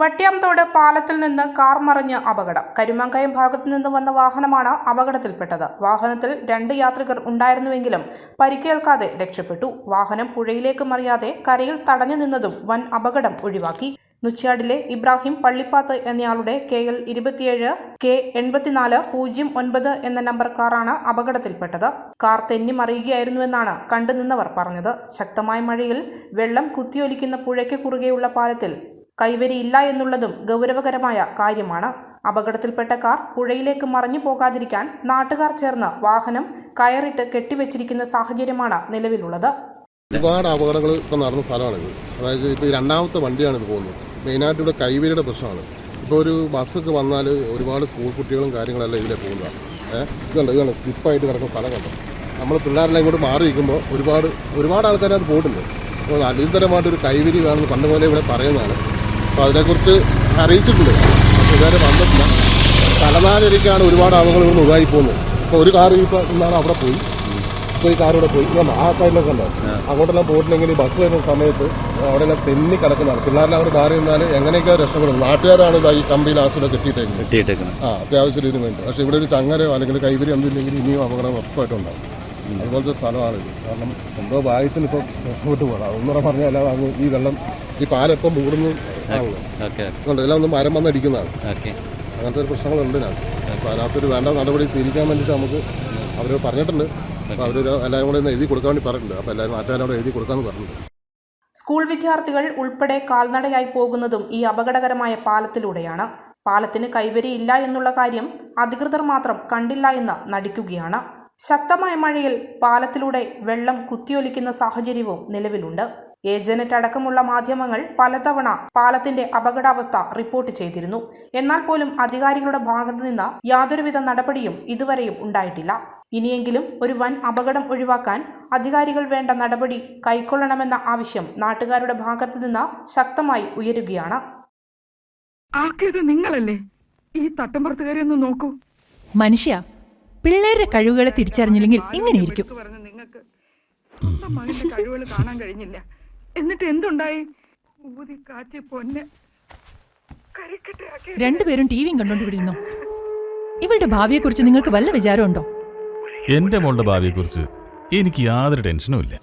വട്ട്യാംതോട് പാലത്തിൽ നിന്ന് കാർ മറിഞ്ഞ് അപകടം. കരുമങ്കയം ഭാഗത്തു നിന്ന് വന്ന വാഹനമാണ് അപകടത്തിൽപ്പെട്ടത്. വാഹനത്തിൽ രണ്ട് യാത്രികർ ഉണ്ടായിരുന്നുവെങ്കിലും പരിക്കേൽക്കാതെ രക്ഷപ്പെട്ടു. വാഹനം പുഴയിലേക്ക് മറിയാതെ കരയിൽ തടഞ്ഞു നിന്നതും വൻ അപകടം ഒഴിവാക്കി. നുച്ചാടിലെ ഇബ്രാഹിം പള്ളിപ്പാത്ത് എന്നയാളുടെ കെ എൽ ഇരുപത്തിയേഴ് കെ എൺപത്തിനാല് പൂജ്യം ഒൻപത് എന്ന നമ്പർ കാറാണ് അപകടത്തിൽപ്പെട്ടത്. കാർ തെന്നി മറിയുകയായിരുന്നുവെന്നാണ് കണ്ടുനിന്നവർ പറഞ്ഞത്. ശക്തമായ മഴയിൽ വെള്ളം കുത്തിയൊലിക്കുന്ന പുഴയ്ക്ക് കുറുകെയുള്ള പാലത്തിൽ കൈവരിയില്ല എന്നുള്ളതും ഗൗരവകരമായ കാര്യമാണ്. അപകടത്തിൽപ്പെട്ട കാർ പുഴയിലേക്ക് മറിഞ്ഞു പോകാതിരിക്കാൻ നാട്ടുകാർ ചേർന്ന് വാഹനം കയറിട്ട് കെട്ടിവെച്ചിരിക്കുന്ന സാഹചര്യമാണ് നിലവിലുള്ളത്. ഒരുപാട് അപകടങ്ങൾ ഇപ്പം നടന്ന സ്ഥലമാണിത്. അതായത് ഇപ്പോൾ രണ്ടാമത്തെ വണ്ടിയാണ് ഇത് പോകുന്നത്. മെയിനായിട്ട് ഇവിടെ കൈവരിയുടെ പ്രശ്നമാണ്. ഇപ്പോൾ ഒരു ബസ്സൊക്കെ വന്നാൽ ഒരുപാട് സ്കൂൾ കുട്ടികളും കാര്യങ്ങളെല്ലാം ഇതിലെ പോകുന്നതാണ് ഏഹ് ഇതുണ്ട് ഇതാണ് സ്ലിപ്പായിട്ട് കിടക്കുന്ന സ്ഥലം കണ്ടോ? നമ്മൾ പിള്ളേരെല്ലാം ഇങ്ങോട്ട് മാറി നിൽക്കുമ്പോൾ ഒരുപാട് ഒരുപാട് ആൾക്കാർ അത് പോയിട്ടുണ്ട്. അപ്പോൾ അടിയന്തരമായിട്ടൊരു കൈവരി വേണമെന്ന് പണ്ട് പോലെ ഇവിടെ പറയുന്നതാണ്. അപ്പോൾ അതിനെക്കുറിച്ച് അറിയിച്ചിട്ടുണ്ട്. പക്ഷേ ഇതുവരെ വന്നിട്ടില്ല. തലനാരിക്കാണ് ഒരുപാട് ആളുകൾ ഇവിടെ ഉതായി പോകുന്നത്. അപ്പോൾ ഒരു കാർ ഇപ്പോൾ ഇന്നാണ് അവിടെ പോയി. ഇപ്പോൾ ഈ കാർ ഇവിടെ പോയി. ഇതാണ് ആ സൈഡിലൊക്കെ ഉണ്ടോ? അങ്ങോട്ടെല്ലാം പോയിട്ടില്ലെങ്കിൽ ഈ ബസ് വരുന്ന സമയത്ത് അവിടെയെല്ലാം തെന്നി കിടക്കുന്നതാണ്. പിള്ളേരെ അവിടെ മാറി നിന്നാൽ എങ്ങനെയൊക്കെയോ രക്ഷപ്പെടുന്നത് നാട്ടുകാരാണ് ഈ കമ്പിയിൽ ലാസ്റ്റിലൊക്കെ കെട്ടിയിട്ടേക്കുന്നത്. ആ അത്യാവശ്യം ഇതിന് വേണ്ടി. പക്ഷേ ഇവിടെ ഒരു ചങ്ങരോ അല്ലെങ്കിൽ കൈവരി ഒന്നും ഇല്ലെങ്കിൽ ഇനിയും അപകടം ഉറപ്പായിട്ടുണ്ടാവും അതുപോലത്തെ സ്ഥലമാണിത് കാരണം എന്തോ ഭാഗ്യത്തിന് ഇപ്പോൾ രക്ഷപ്പെട്ടു പോകണം ഒന്നുകൂടെ പറഞ്ഞാൽ അല്ലാതെ ഈ വെള്ളം ഈ പാലം ഇപ്പം മൂടുന്നു അതുകൊണ്ട് ഇതെല്ലാം ഒന്ന് മരം വന്നടിക്കുന്നതാണ് ഓക്കെ. അങ്ങനത്തെ ഒരു പ്രശ്നങ്ങളുണ്ട് ഞാൻ അപ്പോൾ അതിനകത്തൊരു വേണ്ട നടപടി സ്വീകരിക്കാൻ വേണ്ടിയിട്ട് നമുക്ക് അവർ പറഞ്ഞിട്ടുണ്ട്. അപ്പോൾ അവർ എല്ലാവരും കൂടെ ഒന്ന് എഴുതി കൊടുക്കാൻ വേണ്ടി പറഞ്ഞിട്ടുണ്ട്. അപ്പോൾ എല്ലാവരും നാട്ടുകാരോട് എഴുതി കൊടുക്കാമെന്ന് പറഞ്ഞിട്ടുണ്ട്. സ്കൂൾ വിദ്യാർത്ഥികൾ ഉൾപ്പെടെ കാൽനടയായി പോകുന്നതും ഈ അപകടകരമായ പാലത്തിലൂടെയാണ്. പാലത്തിന് കൈവരി ഇല്ല എന്നുള്ള കാര്യം അധികൃതർ മാത്രം കണ്ടില്ല എന്ന് നടിക്കുകയാണ്. ശക്തമായ മഴയിൽ പാലത്തിലൂടെ വെള്ളം കുത്തിയൊലിക്കുന്ന സാഹചര്യവും നിലവിലുണ്ട്. ഏജനറ്റ് അടക്കമുള്ള മാധ്യമങ്ങൾ പലതവണ പാലത്തിന്റെ അപകടാവസ്ഥ റിപ്പോർട്ട് ചെയ്തിരുന്നു. എന്നാൽ പോലും അധികാരികളുടെ ഭാഗത്തു നിന്ന് യാതൊരുവിധ നടപടിയും ഇതുവരെയും ഉണ്ടായിട്ടില്ല. ഇനിയെങ്കിലും ഒരു വൻ അപകടം ഒഴിവാക്കാൻ അധികാരികൾ വേണ്ട നടപടി കൈക്കൊള്ളണമെന്ന ആവശ്യം നാട്ടുകാരുടെ ഭാഗത്തു നിന്ന് ശക്തമായി ഉയരുകയാണ്. നിങ്ങളല്ലേ? ഈ നോക്കൂ. മനുഷ്യ പിള്ളേരുടെ കഴിവുകളെ തിരിച്ചറിഞ്ഞില്ലെങ്കിൽ ഇങ്ങനെയിരിക്കും നിങ്ങൾക്ക് കഴിവുകൾ കാണാൻ കഴിഞ്ഞില്ല. എന്നിട്ട് എന്തുണ്ടായി? ഊതി കാച്ചി പൊന്നെ. കരിക്കട്ടയാക്കി രണ്ടുപേരും ടി വിയും കണ്ടോണ്ടിരുന്നു ഇവളുടെ ഭാവിയെക്കുറിച്ച് നിങ്ങൾക്ക് വല്ല വിചാരമുണ്ടോ? എന്റെ മോളുടെ ഭാവിയെക്കുറിച്ച് എനിക്ക് യാതൊരു ടെൻഷനും ഇല്ല.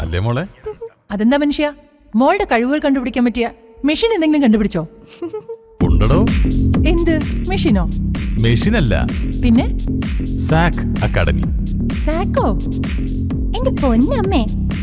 അല്ലേ മോളെ? അതെന്താ മനുഷ്യ? മോളുടെ കഴിവുകൾ കണ്ടുപിടിക്കാൻ പറ്റിയ മെഷീൻ എന്തെങ്കിലും കണ്ടുപിടിച്ചോ? ഉണ്ടടോ. എന്ത്? മെഷീനോ? മെഷീനല്ല. പിന്നെ? സാക് അക്കാഡമി. സാക്കോ? എന്റെ പൊന്നമ്മേ.